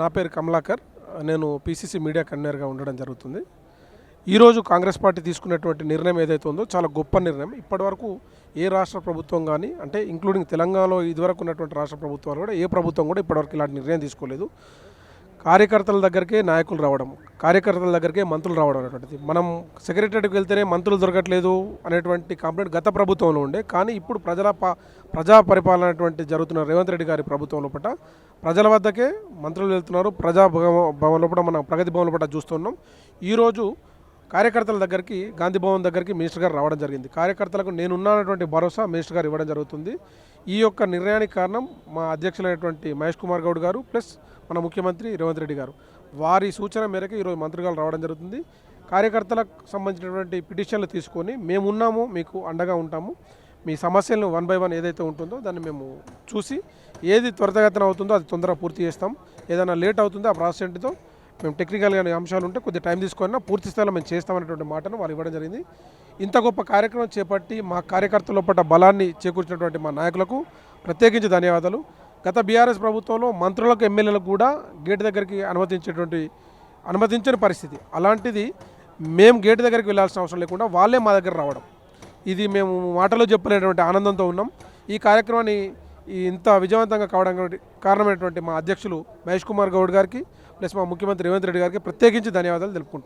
నా పేరు కమలాకర్. నేను పీసీసీ మీడియా కన్వీనర్గా ఉండడం జరుగుతుంది. ఈరోజు కాంగ్రెస్ పార్టీ తీసుకున్నటువంటి నిర్ణయం ఏదైతే ఉందో చాలా గొప్ప నిర్ణయం. ఇప్పటివరకు ఏ రాష్ట్ర ప్రభుత్వం కానీ అంటే ఇంక్లూడింగ్ తెలంగాణలో ఇదివరకు ఉన్నటువంటి రాష్ట్ర ప్రభుత్వాలు కూడా ఏ ప్రభుత్వం కూడా ఇప్పటివరకు ఇలాంటి నిర్ణయం తీసుకోలేదు. కార్యకర్తల దగ్గరికే నాయకులు రావడం కార్యకర్తల దగ్గరికే మంత్రులు రావడం అనేటువంటిది. మనం సెక్రటరీకి వెళ్తేనే మంత్రులు దొరకట్లేదు అనేటువంటి కంప్లైంట్ గత ప్రభుత్వంలో ఉండే కానీ ఇప్పుడు ప్రజల ప- ప్రజా పరిపాలన అటువంటి జరుగుతున్న రేవంత్ రెడ్డి గారి ప్రభుత్వం లోపల ప్రజల వద్దకే మంత్రులు వెళ్తున్నారు. ప్రజా భవన భవన్ లోపల మనం ప్రగతి భవన్ లోపల చూస్తున్నాం. ఈరోజు కార్యకర్తల దగ్గరికి గాంధీ భవన్ దగ్గరికి మినిస్టర్ గారు రావడం జరిగింది. కార్యకర్తలకు నేనున్నానటువంటి భరోసా మినిస్టర్ గారు ఇవ్వడం జరుగుతుంది. ఈ యొక్క నిర్ణయానికి కారణం మా అధ్యక్షులైనటువంటి మహేష్ కుమార్ గౌడ్ గారు ప్లస్ మన ముఖ్యమంత్రి రేవంత్ రెడ్డి గారు. వారి సూచన మేరకు ఈరోజు మంత్రిగారు రావడం జరుగుతుంది. కార్యకర్తలకు సంబంధించినటువంటి పిటిషన్లు తీసుకొని మేము ఉన్నాము మీకు అండగా ఉంటాము. మీ సమస్యలను వన్ బై వన్ ఏదైతే ఉంటుందో దాన్ని మేము చూసి ఏది త్వరితగతిన అవుతుందో అది తొందరగా పూర్తి చేస్తాం. ఏదైనా లేట్ అవుతుందో ఆ ప్రాసెంట్తో మేము టెక్నికల్గా అంశాలు ఉంటే కొద్దిగా టైం తీసుకున్నా పూర్తి స్థాయిలో మేము చేస్తామనేటువంటి మాటను వాళ్ళు ఇవ్వడం జరిగింది. ఇంత గొప్ప కార్యక్రమం చేపట్టి మా కార్యకర్తల పట్ల బలాన్ని చేకూర్చినటువంటి మా నాయకులకు ప్రత్యేకించి ధన్యవాదాలు. గత బీఆర్ఎస్ ప్రభుత్వంలో మంత్రులకు ఎమ్మెల్యేలకు కూడా గేట్ దగ్గరికి అనుమతించేటువంటి అనుమతించని పరిస్థితి. అలాంటిది మేము గేట్ దగ్గరికి వెళ్ళాల్సిన అవసరం లేకుండా వాళ్ళే మా దగ్గర రావడం. ఇది మేము మాటలో చెప్పలేనటువంటి ఆనందంతో ఉన్నాం. ఈ కార్యక్రమాన్ని ఇంత విజయవంతంగా కావడానికి కారణమైనటువంటి మా అధ్యక్షులు మహేష్ కుమార్ గౌడ్ గారికి ప్లస్ మా ముఖ్యమంత్రి రేవంత్ రెడ్డి గారికి ప్రత్యేకించి ధన్యవాదాలు తెలుపుకుంటున్నాను